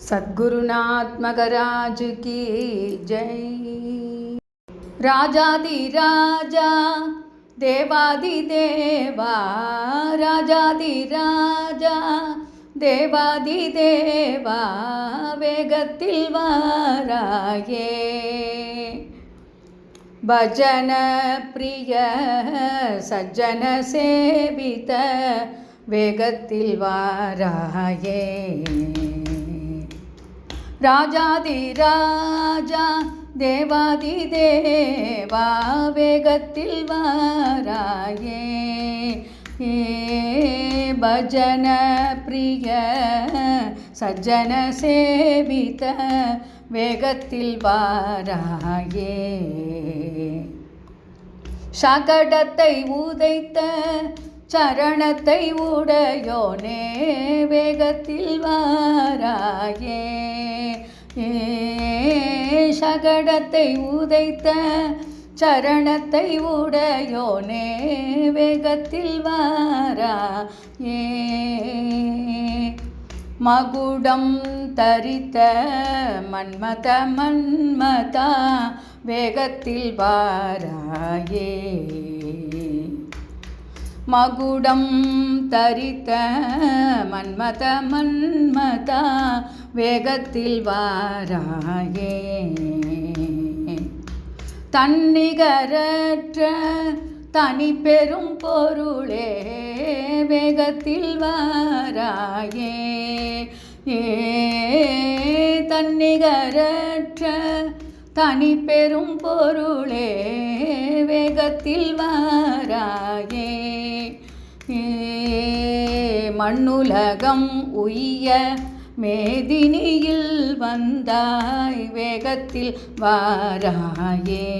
सद्गुरुनात्मकराज की जय। राजाधिराजा देवादिदेवा राजाधिराजा देवादिदेवा भजन वाराये सज्जन सेवित वेगति वाराये। ராஜாதி ராஜா தேவாதி தேவா வேகத்தில் வாராயே. ஏ பஜன பிரிய சஜ்ஜன சேவித வேகத்தில் வாராயே. சகடத்தை உதைத்த சரணத்தை உடையோனே வேகத்தில் வாரா. சகடத்தை உதைத்த சரணத்தை உடையோனே வேகத்தில் வாரா ஏ. மகுடம் தரித்த மன்மத மன்மதா வேகத்தில் வாராயே மகுடம் தரித்த மன்மத மன்மதா வேகத்தில் வாராயே. தன்னிகரற்ற தனி பெரும் பொருளே வேகத்தில் வாராயே. ஏ தன்னிகரற்ற தனி பெரும் பொருளே வேகத்தில் வாராயே. ஏ மண்ணுலகம் உய்ய மேதினியில் வந்தாய் வேகத்தில் வாராயே.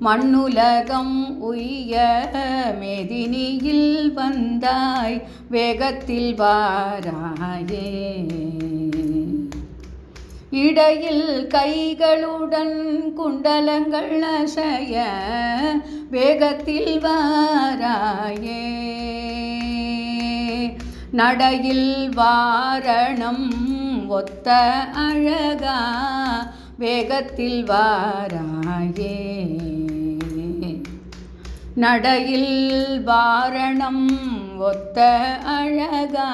மண்ணுலகம் உய்ய மேதினியில் வந்தாய் வேகத்தில் வாராயே. இடையில் கைகளுடன் குண்டலங்கள் அசைய வேகத்தில் வாரா நடையில் வாரணம் ஒத்த அழகா வேகத்தில் வாராயே. நடையில் வாரணம் ஒத்த அழகா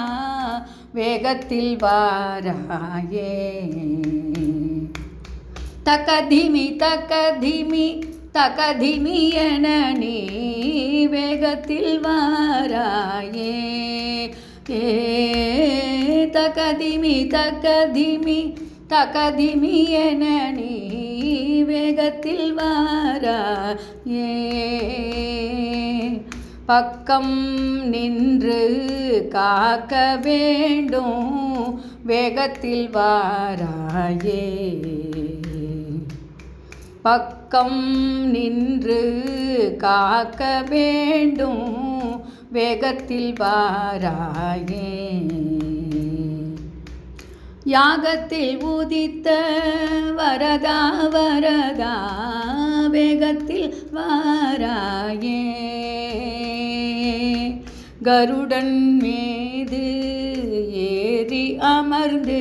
வேகத்தில் வாராயே. தக்கதிமி தக்கதிமி தக்கதிமி என நீ வேகத்தில் வாராயே. ஏ தகதிமி தகதிமி தக்கதிமி என நீ வேகத்தில் வாரா. ஏ பக்கம் நின்று காக்க வேண்டும் வேகத்தில் வாராயே பக்கம் நின்று காக்க வேண்டும் வேகத்தில் வாராயே. யாகத்தில் உதித்த வரதா வரதா வேகத்தில் வாராயே. கருடன் மீது ஏறி அமர்ந்து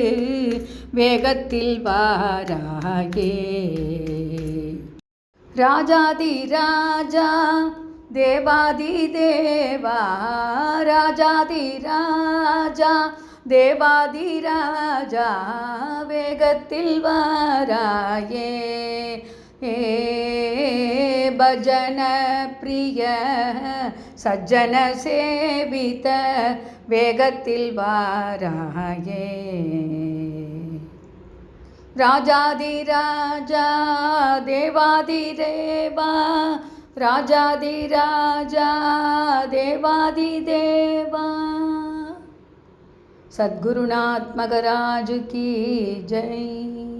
வேகத்தில் வாராயே. ராஜாதி ராஜா தேவாதி தேவா ராஜாதி ராஜா தேவாதி ராஜா வேகத்தில் வாராயே ஏ பஜன பிரிய சஜ்ஜன சேவித राजाधिराजा देवादिदेवा सद्गुरुनाथ मगराज की जय।